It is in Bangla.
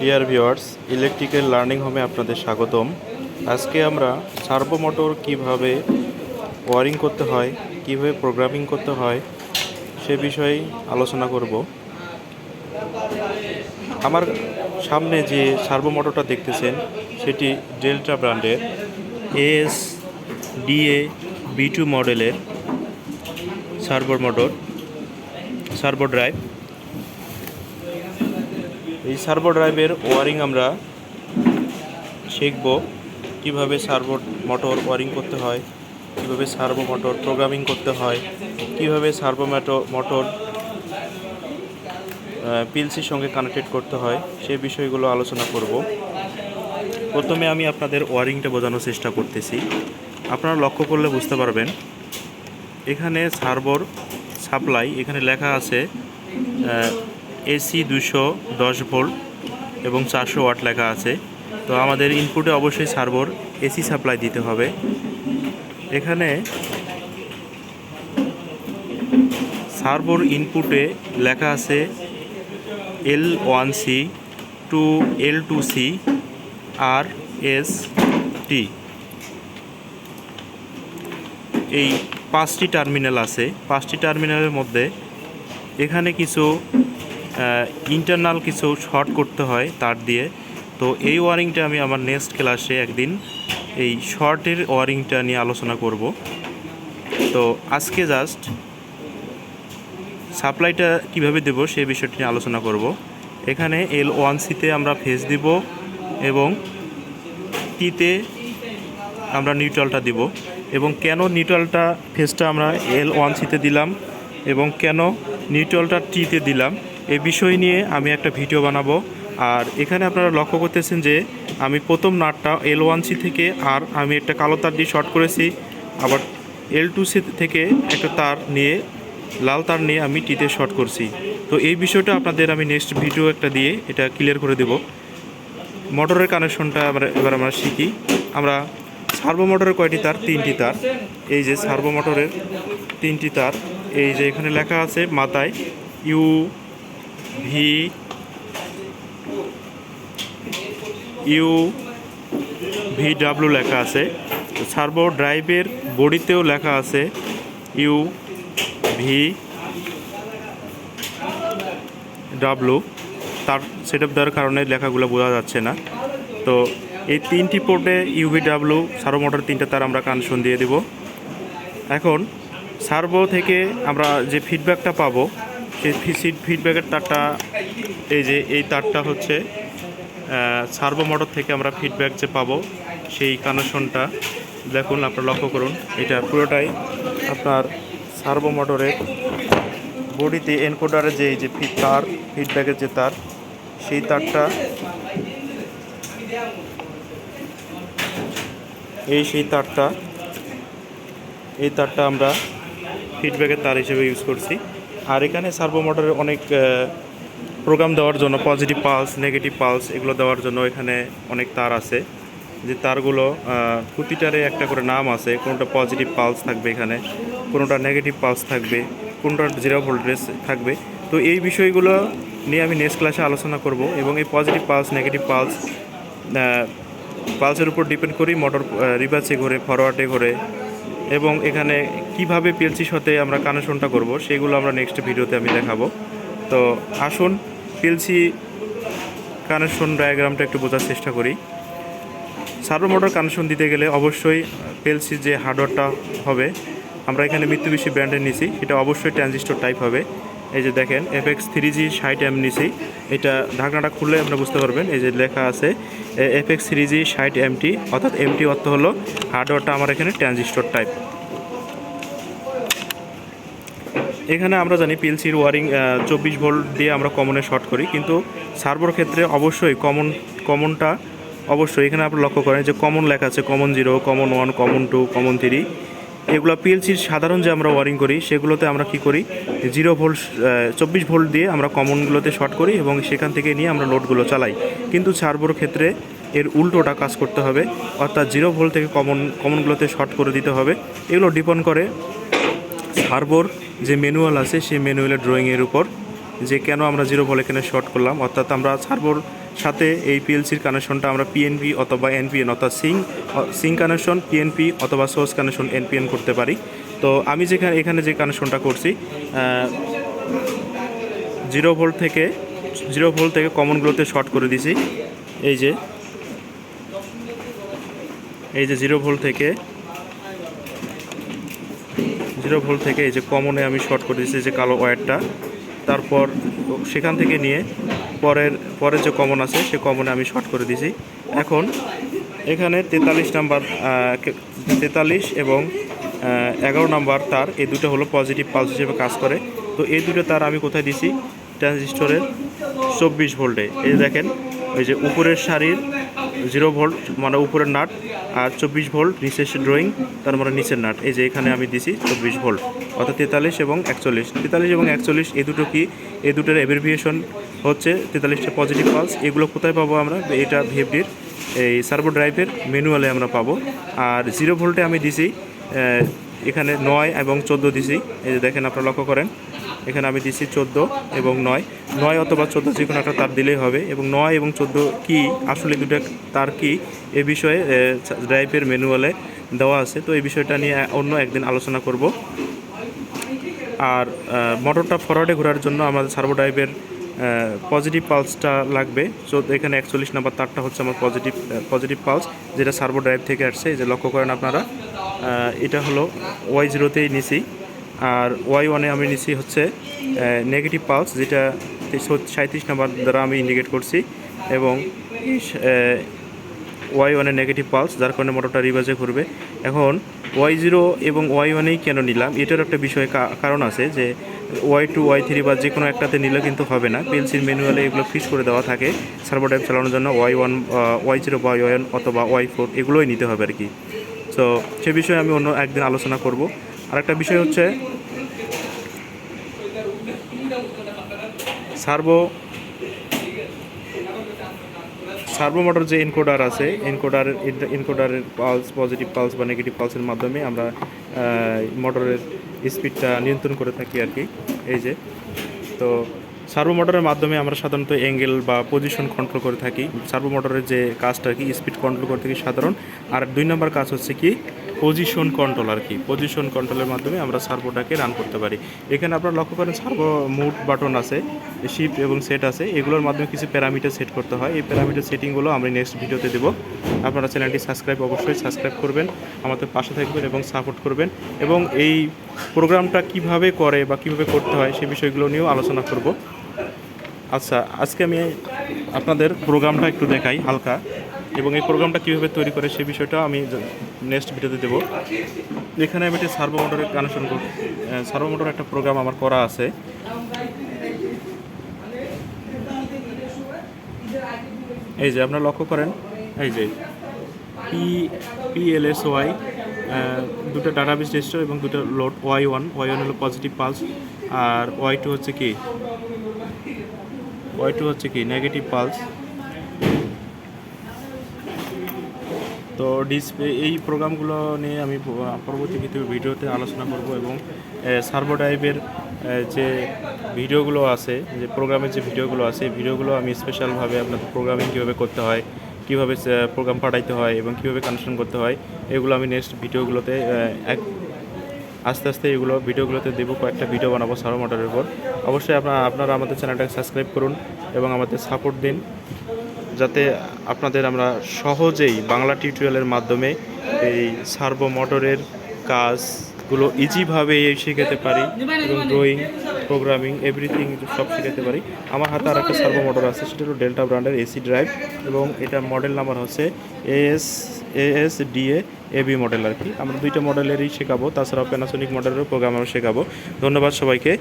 ডিয়ার ভিওয়ার্স ইলেকট্রিক্যাল লার্নিং হোমে আপনাদের স্বাগতম। আজকে আমরা সার্ভো মোটর কীভাবে ওয়ারিং করতে হয়, কীভাবে প্রোগ্রামিং করতে হয়, সে বিষয়ে আলোচনা করব। আমার সামনে যে সার্ভো মোটরটা দেখতেছেন, সেটি ডেল্টা ব্র্যান্ডের S D A B two মডেলের সার্ভো মোটর সার্ভো ড্রাইভ এই সার্ভো ড্রাইভের ওয়ারিং আমরা শিখব কীভাবে সার্ভো মোটর ওয়ারিং করতে হয়, কীভাবে সার্ভো মোটর প্রোগ্রামিং করতে হয়, কীভাবে সার্ভো মোটর পিএলসির সঙ্গে কানেক্টেড করতে হয় সেই বিষয়গুলো আলোচনা করব। প্রথমে আমি আপনাদের ওয়ারিংটা বোঝানোর চেষ্টা করতেছি। আপনারা লক্ষ্য করলে বুঝতে পারবেন, এখানে সার্ভোর সাপ্লাই এখানে লেখা আছে এসি দুশো দশ ভোল্ট এবং চারশো ওয়াট লেখা আছে। তো আমাদের ইনপুটে অবশ্যই সার্ভোর এসি সাপ্লাই দিতে হবে। এখানে সার্ভোর ইনপুটে লেখা আছে L one C two L two C R S T এই পাঁচটি টার্মিনাল আছে। পাঁচটি টার্মিনালের মধ্যে এখানে কিছু ইন্টারনাল কিছু শর্ট করতে হয় তার দিয়ে। তো এই ওয়ারিংটা আমি আমার নেক্সট ক্লাসে একদিন এই শর্টের ওয়ারিংটা নিয়ে আলোচনা করব। তো আজকে জাস্ট সাপ্লাইটা কীভাবে দেব সেই বিষয়টি নিয়ে আলোচনা করব। এখানে এল ওয়ান সিতে আমরা ফেস দিব এবং টিতে আমরা নিউট্রালটা দিব। এবং কেন নিউট্রালটা ফেসটা আমরা এল ওয়ান সিতে দিলাম এবং কেন নিউট্রালটা টিতে দিলাম এই বিষয় নিয়ে আমি একটা ভিডিও বানাবো। আর এখানে আপনারা লক্ষ্য করতেছেন যে, আমি প্রথম নাটটা এল ওয়ান সি থেকে, আর আমি একটা কালো তার দিয়ে শর্ট করেছি। আবার এল টু সি থেকে একটা তার নিয়ে, লাল তার নিয়ে আমি টিতে শর্ট করছি। তো এই বিষয়টা আপনাদের আমি নেক্সট ভিডিও একটা দিয়ে এটা ক্লিয়ার করে দেব। মোটরের কানেকশনটা আমরা এবার আমরা শিখি। আমরা সার্ভো মোটরের কয়টি তার? তিনটি তার। এই যে সার্ভো মোটরের তিনটি তার, এই যে এখানে লেখা আছে মাথায় U V U V W লেখা আছে। সার্ভো ড্রাইভের বডিতেও লেখা আছে ইউ ভি ডাব্লু তার সেট আপ দেওয়ার কারণে লেখাগুলো বোঝা যাচ্ছে না। তো এই তিনটি পোর্টে ইউভি ডাব্লু সার্ভো মোটর তিনটা তার আমরা কানেকশন দিয়ে দেব। এখন সার্ভো থেকে আমরা যে ফিডব্যাকটা পাবো সেই ফিডব্যাকের তারটা, এই যে এই তারটা হচ্ছে সার্ভো মোটর থেকে আমরা ফিডব্যাক যে পাবো সেই কানেকশনটা দেখুন, আপনারা লক্ষ্য করুন, এটা পুরোটাই আপনার সার্ভো মোটরের বডিতে এনকোডারের যে এই যে ফিড তার ফিডব্যাকের যে তার, সেই তারটা এই সেই তারটা, এই তারটা আমরা ফিডব্যাকের তার হিসেবে ইউজ করছি। আর এখানে সার্ভো মোটরের অনেক প্রোগ্রাম দেওয়ার জন্য পজিটিভ পালস নেগেটিভ পালস এগুলো দেওয়ার জন্য এখানে অনেক তার আছে। যে তারগুলো প্রতিটারে একটা করে নাম আছে, কোনোটা পজিটিভ পালস থাকবে এখানে, কোনোটা নেগেটিভ পালস থাকবে, কোনোটা জিরো ভোল্টেজ থাকবে। তো এই বিষয়গুলো নিয়ে আমি নেক্সট ক্লাসে আলোচনা করব এবং এই পজিটিভ পালস নেগেটিভ পালস পালসের উপর ডিপেন্ড করি মোটর রিভার্সে ঘোরে ফরওয়ার্ডে ঘোরে এবং এখানে কীভাবে পিএলসির সাথে আমরা কানেকশনটা করব, সেগুলো আমরা নেক্সট ভিডিওতে আমি দেখাবো। তো আসুন পিএলসি কানেকশন ডায়াগ্রামটা একটু বোঝার চেষ্টা করি। সার্ভো মোটর কানেকশন দিতে গেলে অবশ্যই পিএলসির যে হার্ডওয়্যারটা হবে, আমরা এখানে মিত্রবিশি ব্র্যান্ডের নিছি, সেটা অবশ্যই ট্রানজিস্টর টাইপ হবে। এই যে দেখেন এফ এক্স থ্রি জি ষাট এম নিছি এটা ঢাকনাটা খুললে আপনারা বুঝতে পারবেন, এই যে লেখা আছে এফ এক্স থ্রি জি ষাট এমটি অর্থাৎ এমটি অর্থ হলো হার্ডওয়্যারটা আমার এখানে ট্রানজিস্টর টাইপ এখানে আমরা জানি পিএলসির ওয়ারিং চব্বিশ ভোল্ট দিয়ে আমরা কমনে শর্ট করি, কিন্তু সার্ভোর ক্ষেত্রে অবশ্যই কমন কমনটা অবশ্যই এখানে আপনি লক্ষ্য করেন যে কমন লেখা আছে common zero common one common two common three এগুলো পিএলসির সাধারণ যে আমরা ওয়ারিং করি, সেগুলোতে আমরা কি করি? জিরো ভোল্ট চব্বিশ ভোল্ট দিয়ে আমরা কমনগুলোতে শর্ট করি এবং সেখান থেকে নিয়ে আমরা লোডগুলো চালাই। কিন্তু সার্ভোর ক্ষেত্রে এর উল্টোটা কাজ করতে হবে, অর্থাৎ জিরো ভোল্ট থেকে কমন কমনগুলোতে শর্ট করে দিতে হবে। এগুলো ডিপেন্ড করে সার্ভোর যে ম্যানুয়াল আছে, সেই ম্যানুয়ালের ড্রয়িংয়ের উপর যে কেন আমরা জিরো ভোল্ট এখানে শর্ট করলাম, অর্থাৎ আমরা সার্ভোর সাথে এই পিএলসির কানেকশনটা আমরা পিএনপি অথবা এনপিএন অর্থাৎ সিং সিং কানেকশন পিএনপি অথবা সোর্স কানেকশন এনপিএন করতে পারি। তো আমি যেখানে, এখানে যে কানেকশনটা করছি জিরো ভোল্ট থেকে জিরো ভোল্ট থেকে কমনগুলোতে শর্ট করে দিছি। এই যে এই যে জিরো ভোল্ট থেকে জিরো ভোল্ট থেকে এই যে কমনে আমি শর্ট করে দিয়েছি যে কালো ওয়্যারটা তারপর সেখান থেকে নিয়ে পরের পরের যে কমন আছে, সে কমনে আমি শর্ট করে দিয়েছি এখন এখানে তেতাল্লিশ নাম্বার তেতাল্লিশ এবং এগারো নাম্বার তার, এই দুটো হলো পজিটিভ পালস হিসেবে কাজ করে। তো এই দুটো তার আমি কোথায় দিছি? ট্রানজিস্টরের চব্বিশ ভোল্টে। এই দেখেন, ওই যে উপরের সারির জিরো ভোল্ট মানে উপরের নাট, আর চব্বিশ ভোল্ট, নিচের ড্রয়িং তার মানে নিচের নাট। এই যে এখানে আমি দিছি চব্বিশ ভোল্ট। অর্থাৎ তেতাল্লিশ এবং একচল্লিশ। তেতাল্লিশ এবং একচল্লিশ, এই দুটো কি? এই দুটোর এভেরিভিয়েশন হচ্ছে তেতাল্লিশটা পজিটিভ পালস এগুলো কোথায় পাবো আমরা? এটা ভিএফডির, এই সার্ভো ড্রাইভের ম্যানুয়ালে আমরা পাবো। আর জিরো ভোল্টে আমি দিছি এখানে নয় এবং চোদ্দ দিছি। এই যে দেখেন আপনারা লক্ষ্য করেন, এখানে আমি দিছি চোদ্দ এবং নয়। নয় অথবা চোদ্দ যে কোনো একটা তার দিলেই হবে। এবং নয় এবং চোদ্দ কি? আসলে দুটো তার কি? এ বিষয়ে ড্রাইভের ম্যানুয়ালে দেওয়া আছে। তো এই বিষয়টা নিয়ে অন্য একদিন আলোচনা করব। আর মোটরটা ফরওয়ার্ডে ঘোরার জন্য আমাদের সার্ভো ড্রাইভের পজিটিভ পালসটা লাগবে। সো এখানে একচল্লিশ নাম্বার তারটা হচ্ছে আমার পজিটিভ পজিটিভ পালস যেটা সার্ভো ড্রাইভ থেকে আসছে। যে লক্ষ্য করেন আপনারা এটা হলো ওয়াই জিরোতেই নিছি। আর ওয়াই ওয়ানে আমি নিছি হচ্ছে নেগেটিভ পালস যেটা সাঁত্রিশ নাম্বার দ্বারা আমি ইন্ডিকেট করছি। এবং ওয়াই ওয়ানের নেগেটিভ পালস যার কারণে মোটরটা রিভার্সে ঘুরবে। এখন ওয়াই জিরো এবং ওয়াই ওয়ানেই কেন নিলাম? এটার একটা বিষয় কারণ আছে যে ওয়াই টু ওয়াই থ্রি বা যে কোনো একটাতে নিলে কিন্তু হবে না। পিএলসির ম্যানুয়ালে এগুলো ফিক্স করে দেওয়া থাকে। সার্ভো ড্রাইভ চালানোর জন্য ওয়াই ওয়ান ওয়াই জিরো বা ওয়াই ওয়ান অথবা ওয়াই ফোর এগুলোই নিতে হবে আর কি তো সে বিষয়ে আমি অন্য একদিন আলোচনা করব। আর একটা বিষয় হচ্ছে সার্ভো সার্ভো মোটর যে এনকোডার আছে এনকোডার এনকোডারের পালস পজিটিভ পালস বা নেগেটিভ পালসের মাধ্যমে আমরা মোটরের স্পিডটা নিয়ন্ত্রণ করে থাকি আর কি। এই যে, তো সার্ভো মোটরের মাধ্যমে আমরা সাধারণত অ্যাঙ্গেল বা পজিশন কন্ট্রোল করে থাকি। সার্ভো মোটরের যে কাজটা কি স্পিড কন্ট্রোল করে থাকি সাধারণ। আর দুই নম্বর কাজ হচ্ছে কি পজিশন কন্ট্রোল আর কি। পজিশন কন্ট্রোলের মাধ্যমে আমরা সার্ভোটাকে রান করতে পারি। এখানে আপনারা লক্ষ্য করেন সার্ভো মুড বাটন আছে শিফট এবং সেট আছে। এগুলোর মাধ্যমে কিছু প্যারামিটার সেট করতে হয়। এই প্যারামিটার সেটিংগুলো আমি নেক্সট ভিডিওতে দেবো। আপনারা চ্যানেলটি সাবস্ক্রাইব অবশ্যই সাবস্ক্রাইব করবেন, আমাদের পাশে থাকবেন এবং সাপোর্ট করবেন এবং এই প্রোগ্রামটা কীভাবে করে বা কীভাবে করতে হয় সেই বিষয়গুলো নিয়েও আলোচনা করব। আচ্ছা আজকে আমি আপনাদের প্রোগ্রামটা একটু দেখাই হালকা। এবং এই প্রোগ্রামটা কীভাবে তৈরি করে সেই বিষয়টা আমি নেক্সট ভিডিওতে দেবো। এখানে আমি একটি সার্ভো মোটরের কানেকশন সার্ভো মোটর একটা প্রোগ্রাম আমার করা আছে। এই যে আপনারা লক্ষ্য করেন, এই যে পি পিএলএস ওয়াই দুটো ডাটাবেস রেজিস্টার এবং দুটো load Y one Y one হলো পজিটিভ পালস আর ওয়াই টু হচ্ছে কি? ওয়াই টু হচ্ছে কি? নেগেটিভ পালস তো ডিসপ্লে এই প্রোগ্রামগুলো নিয়ে আমি পরবর্তী কিছু ভিডিওতে আলোচনা করব এবং সার্ভো ড্রাইভের যে ভিডিওগুলো আছে, যে প্রোগ্রামের যে ভিডিওগুলো আছে ভিডিওগুলো আমি স্পেশালভাবে আপনাদের প্রোগ্রামিং কীভাবে করতে হয়, কীভাবে প্রোগ্রাম পাঠাইতে হয় এবং কীভাবে কানেকশন করতে হয়, এগুলো আমি নেক্সট ভিডিওগুলোতে এক, আস্তে আস্তে এগুলো ভিডিওগুলোতে দেবো, কয়েকটা ভিডিও বানাবো সার্ভো মোটরের উপর। অবশ্যই আপনারা আপনারা আমাদের চ্যানেলটাকে সাবস্ক্রাইব করুন এবং আমাদের সাপোর্ট দিন। যাতে আপনাদের আমরা সহজেই বাংলা টিউটোরিয়ালের মাধ্যমে এই সার্ভো মোটরের কাজগুলো ইজিভাবে শিখাতে পারি এবং ড্রয়িং প্রোগ্রামিং এভরিথিং সব শিখাতে পারি। আমার হাতে আর একটা সার্ভো মোটর আছে, সেটা হলো ডেল্টা ব্র্যান্ডের এসি ড্রাইভ এবং এটা মডেল নাম্বার হচ্ছে A S A S D A A B model আর কি। আমরা দুইটা মডেলেরই শেখাবো, তাছাড়াও প্যানাসোনিক মডেলেরও প্রোগ্রাম আমরা শেখাবো। ধন্যবাদ সবাইকে।